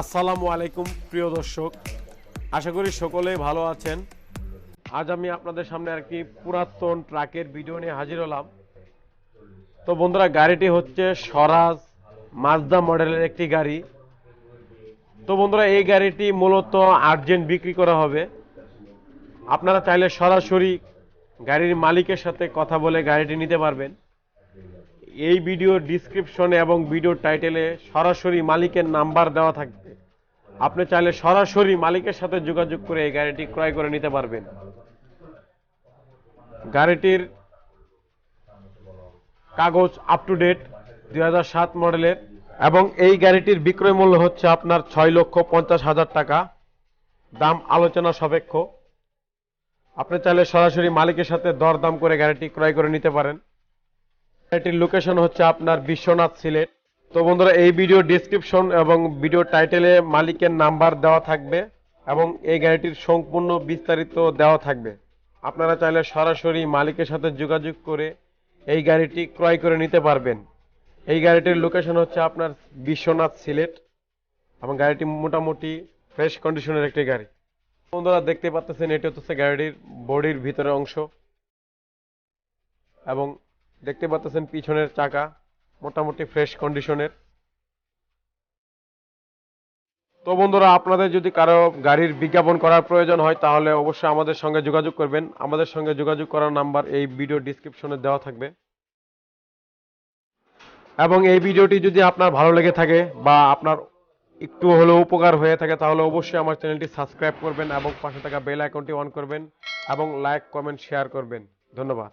আসসালামু আলাইকুম, প্রিয় দর্শক। আশা করি সকলেই ভালো আছেন। আজ আমি আপনাদের সামনে আর কি পুরাতন ট্রাকের ভিডিও নিয়ে হাজির হলাম। তো বন্ধুরা, গাড়িটি হচ্ছে স্বরাজ মাজদা মডেলের একটি গাড়ি। তো বন্ধুরা, এই গাড়িটি মূলত আর্জেন্ট বিক্রি করা হবে। আপনারা চাইলে সরাসরি গাড়ির মালিকের সাথে কথা বলে গাড়িটি নিতে পারবেন। এই ভিডিওর ডিসক্রিপশনে এবং ভিডিও টাইটেলে সরাসরি মালিকের নাম্বার দেওয়া থাকবে। আপনি চাইলে সরাসরি মালিকের সাথে যোগাযোগ করে এই গাড়িটি ক্রয় করে নিতে পারবেন। গাড়িটির কাগজ আপ টু ডেট দুই হাজার সাত মডেলের এবং এই গাড়িটির বিক্রয় মূল্য হচ্ছে আপনার ছয় লক্ষ পঞ্চাশ হাজার টাকা। দাম আলোচনা সাপেক্ষ। আপনি চাইলে সরাসরি মালিকের সাথে দরদাম করে গাড়িটি ক্রয় করে নিতে পারেন। গাড়িটির লোকেশন হচ্ছে আপনার বিশ্বনাথ সিলেট। তো বন্ধুরা, এই ভিডিও ডিসক্রিপশন এবং ভিডিও টাইটেলে মালিকের নাম্বার দেওয়া থাকবে এবং এই গাড়িটির সম্পূর্ণ বিস্তারিত দেওয়া থাকবে। আপনারা চাইলে সরাসরি মালিকের সাথে যোগাযোগ করে এই গাড়িটি ক্রয় করে নিতে পারবেন। এই গাড়িটির লোকেশন হচ্ছে আপনার বিশ্বনাথ সিলেট এবং গাড়িটি মোটামুটি ফ্রেশ কন্ডিশনের একটি গাড়ি। বন্ধুরা, দেখতে পাচ্ছেন, এটি হচ্ছে গাড়িটির বডির ভিতরের অংশ এবং দেখতে পাচ্ছেন পিছনের চাকা, মোটামুটি ফ্রেশ কন্ডিশনের তো বন্ধুরা, আপনাদের যদি কারও গাড়ির বিজ্ঞাপন করার প্রয়োজন হয়, তাহলে অবশ্যই আমাদের সঙ্গে যোগাযোগ করবেন। আমাদের সঙ্গে যোগাযোগ করার নাম্বার এই ভিডিও ডিসক্রিপশনে দেওয়া থাকবে। এবং এই ভিডিওটি যদি আপনার ভালো লেগে থাকে বা আপনার একটু হলেও উপকার হয়ে থাকে, তাহলে অবশ্যই আমার চ্যানেলটি সাবস্ক্রাইব করবেন এবং পাশে থাকা বেল আইকনটি অন করবেন এবং লাইক কমেন্ট শেয়ার করবেন। ধন্যবাদ।